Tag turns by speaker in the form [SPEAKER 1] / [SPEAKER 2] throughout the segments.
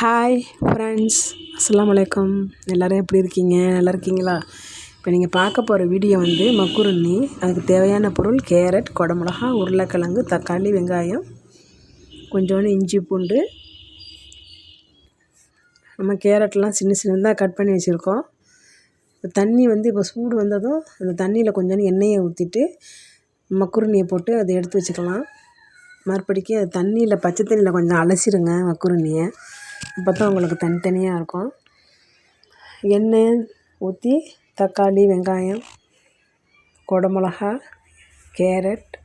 [SPEAKER 1] hi friends அஸ்லாம் வலைக்கம் எல்லோரும் எப்படி இருக்கீங்க நல்லா இருக்கீங்களா இப்போ நீங்கள் பார்க்க போகிற வீடியோ வந்து மக்குருண்ணி அதுக்கு தேவையான பொருள் கேரட் குடமிளகா உருளைக்கிழங்கு தக்காளி வெங்காயம் கொஞ்சோண்டு இஞ்சி பூண்டு நம்ம கேரட்லாம் சின்ன சின்னதாக கட் பண்ணி வச்சுருக்கோம் தண்ணி வந்து இப்போ சூடு வந்ததும் அந்த தண்ணியில் கொஞ்சோண்டு எண்ணெயை ஊற்றிட்டு மக்குருண்ணியை போட்டு அதை எடுத்து வச்சுக்கலாம் மறுபடிக்கு அது தண்ணியில் பச்சை தண்ணியில் கொஞ்சம் அலசிடுங்க மக்குருண்ணியை அப்போ தான் உங்களுக்கு தனித்தனியாக இருக்கும் எண்ணெய் ஊற்றி தக்காளி வெங்காயம் குடமிளகா கேரட்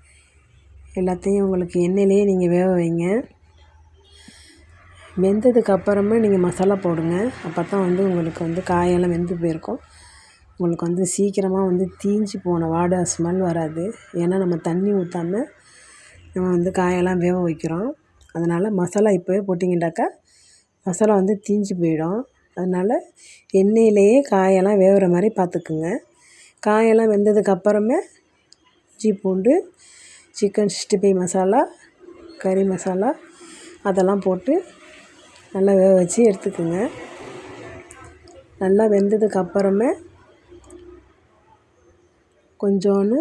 [SPEAKER 1] எல்லாத்தையும் உங்களுக்கு எண்ணெயிலேயே நீங்கள் வேக வைங்க வெந்ததுக்கு அப்புறமா நீங்கள் மசாலா போடுங்க அப்போ தான் வந்து உங்களுக்கு வந்து காயெல்லாம் வெந்து போயிருக்கும் உங்களுக்கு வந்து சீக்கிரமாக வந்து தீஞ்சு போன வாட ஸ்மெல் வராது ஏன்னா நம்ம தண்ணி ஊற்றாமல் நம்ம வந்து காயெல்லாம் வேக வைக்கிறோம் அதனால் மசாலா இப்போவே போட்டிங்கனாக்கா மசாலா வந்து தீஞ்சு போயிடும் அதனால் எண்ணெயிலேயே காயெல்லாம் வேகிற மாதிரி பார்த்துக்குங்க காயெல்லாம் வெந்ததுக்கப்புறமே இஞ்சி பூண்டு சிக்கன் சிக்ஸ்டி ஃபைவ் மசாலா கறி மசாலா அதெல்லாம் போட்டு நல்லா வேக வச்சு எடுத்துக்குங்க நல்லா வெந்ததுக்கு அப்புறமே கொஞ்சோன்னு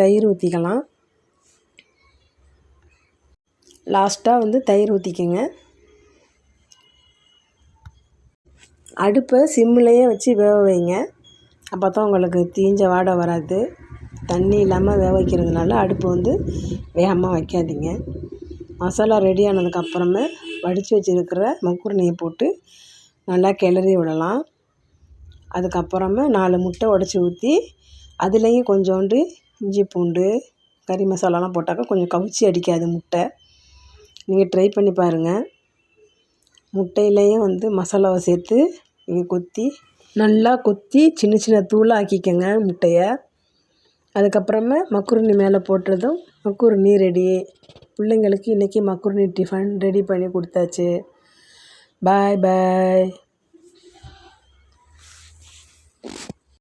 [SPEAKER 1] தயிர் ஊற்றிக்கலாம் லாஸ்ட்டாக வந்து தயிர் ஊற்றிக்கங்க அடுப்பை சிம்லேயே வச்சு வேக வைங்க அப்போ தான் உங்களுக்கு தீஞ்ச வாடை வராது தண்ணி இல்லாமல் வேக வைக்கிறதுனால அடுப்பு வந்து வேகமாக வைக்காதீங்க மசாலா ரெடி ஆனதுக்கப்புறமே வடித்து வச்சுருக்கிற மக்குருணியை போட்டு நல்லா கிளறி விடலாம் அதுக்கப்புறமா நாலு முட்டை உடச்சி ஊற்றி அதுலேயும் கொஞ்சோண்டு இஞ்சி பூண்டு கறி மசாலாலாம் போட்டாக்கா கொஞ்சம் கவுச்சி அடிக்காது முட்டை நீங்கள் ட்ரை பண்ணி பாருங்கள் முட்டையிலையும் வந்து மசாலாவை சேர்த்து இங்கே கொத்தி நல்லா கொத்தி சின்ன சின்ன தூளாக ஆக்கிக்கோங்க முட்டையை அதுக்கப்புறமா மக்குருணி மேலே போட்டதும் மக்குருணி ரெடி பிள்ளைங்களுக்கு இன்றைக்கி மக்குருணி டிஃபன் ரெடி பண்ணி கொடுத்தாச்சு பாய் பாய்